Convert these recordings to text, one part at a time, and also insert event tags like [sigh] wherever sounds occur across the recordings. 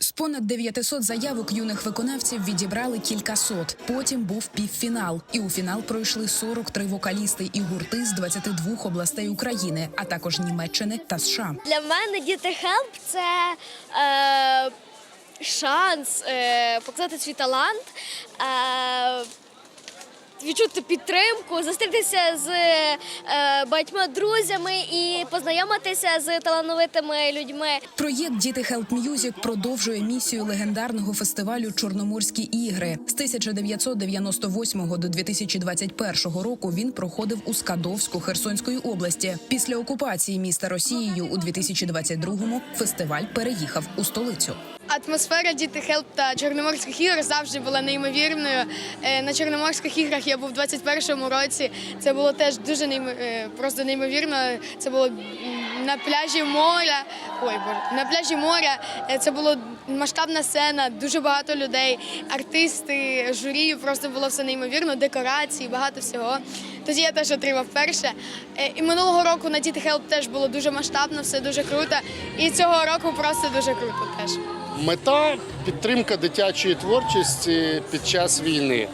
З понад 900 заявок юних виконавців відібрали кількасот. Потім був півфінал, і у фінал пройшли 43 вокалісти і гурти з 22 областей України, а також Німеччини та США. Для мене діти хелп це е, шанс е, показати свій талант, е, відчути підтримку, зустрітися з е, багатьма друзями і познайомитися з талановитими людьми. Проєкт Діти Help Music продовжує місію легендарного фестивалю Чорноморські ігри. З 1998 до 2021 року він проходив у Скадовську Херсонської області. Після окупації міста Росією у 2022-му фестиваль переїхав у столицю. Атмосфера діти Хелп та Чорноморських ігор завжди була неймовірною. Е, На Чорноморських іграх я був у 21-му році. Це було теж дуже неймо- е, просто неймовірно. Це було на пляжі моря. Ой, боже, на пляжі моря. Е, Це було масштабна сцена, дуже багато людей, артисти, журі. Просто було все неймовірно, декорації, багато всього. Тоді я теж отримав перше. І минулого року на Діти Хелп теж було дуже масштабно, все дуже круто. І цього року просто дуже круто теж. Мета підтримка дитячої творчості під час війни.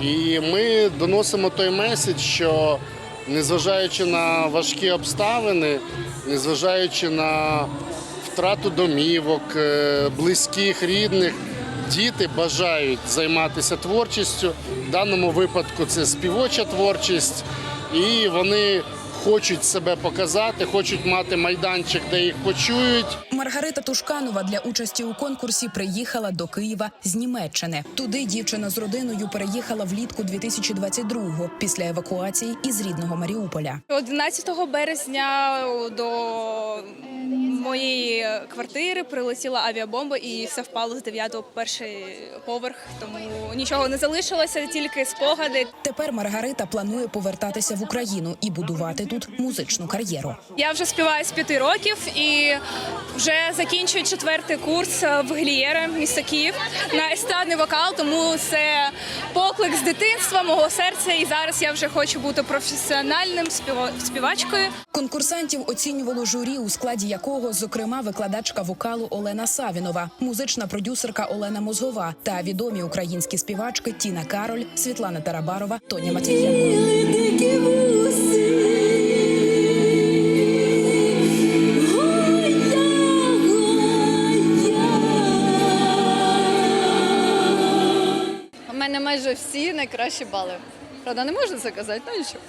І ми доносимо той меседж, що незважаючи на важкі обставини, незважаючи на втрату домівок, е, близьких, рідних, діти бажають займатися творчістю. В даному випадку це співоча творчість, і вони хочуть себе показати, хочуть мати майданчик, де їх почують. Маргарита Тушканова для участі у конкурсі приїхала до Києва з Німеччини. Туди дівчина з родиною переїхала влітку 2022-го після евакуації із рідного Маріуполя. 11 березня до моєї квартири прилетіла авіабомба і все впало з 9 по перший поверх. Тому нічого не залишилося, тільки спогади. Тепер Маргарита планує повертатися в Україну і будувати тут музичну кар'єру. Я вже співаю з п'яти років і вже закінчую четвертий курс в Глієра, місто Київ, на естрадний вокал. Тому це поклик з дитинства, мого серця. І зараз я вже хочу бути професіональним співа- співачкою. Конкурсантів оцінювало журі, у складі якого, зокрема, викладачка вокалу Олена Савінова, музична продюсерка Олена Мозгова та відомі українські співачки Тіна Кароль, Світлана Тарабарова, Тоня Матвієнко. Мене майже всі найкращі бали. Правда, не можна це казати, ну нічого.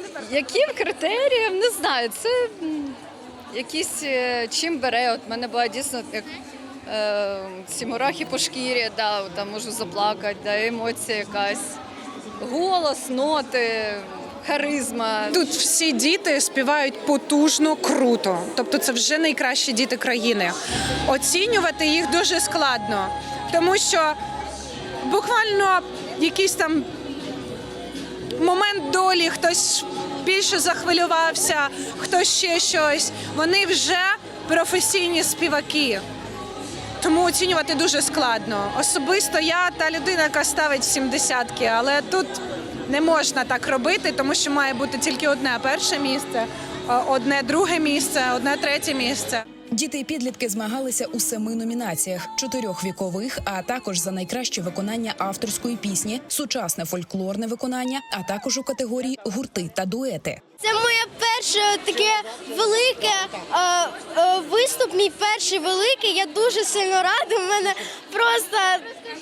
[laughs] Яким критеріям, не знаю. Це якісь е, чим бере. От мене була дійсно як е, ці мурахи по шкірі, да, там можу заплакати, да, емоція якась, голос, ноти, харизма. Тут всі діти співають потужно, круто. Тобто це вже найкращі діти країни. Оцінювати їх дуже складно, тому що буквально якийсь там момент долі, хтось більше захвилювався, хто ще щось. Вони вже професійні співаки. Тому оцінювати дуже складно. Особисто я та людина, яка ставить сімдесятки, але тут не можна так робити, тому що має бути тільки одне перше місце, е, одне друге місце, одне третє місце. Діти і підлітки змагалися у семи номінаціях: чотирьох вікових, а також за найкраще виконання авторської пісні, сучасне фольклорне виконання, а також у категорії гурти та дуети. Це моє перше таке велике е, е, виступ, мій перший великий. Я дуже сильно рада. У мене просто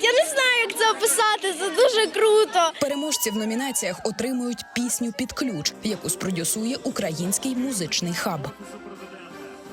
я не знаю, як це описати. Це дуже круто. Переможці в номінаціях отримують пісню під ключ, яку спродюсує український музичний хаб.